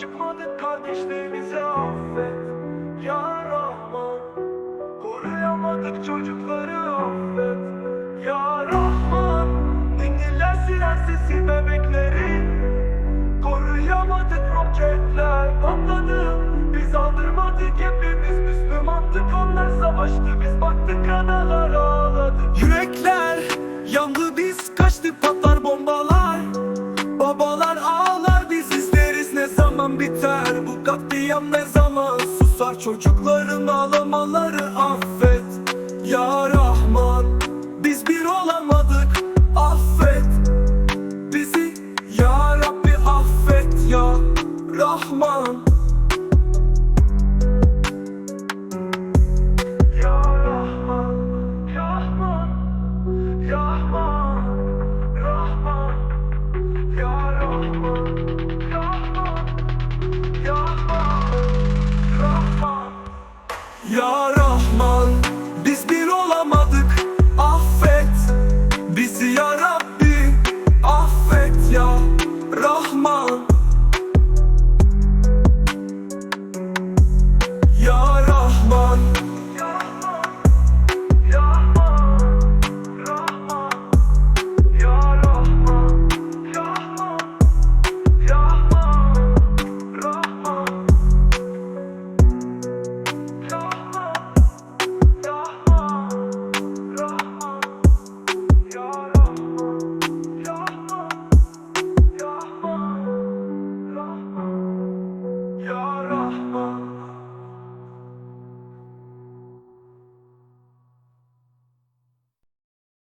Çıkmadık kardeşliğimize affet. Ya Rahman Koruyamadık çocukları affet. Ya Rahman Dindiler siren sesi bebeklerin. Koruyamadık roketler patladı Biz aldırmadık hepimiz. Müslümandık onlar savaştı Biz baktık analar ağladık. Yürekler yandı biz kaçtık patlar bombalar. Babalar ağladı Katliam ne zaman susar? Çocukların ağlamaları affet. Ya Rahman Biz bir olamadık. Affet Bizi. Ya Rabbi affet ya Rahman Ya Ya Rahman.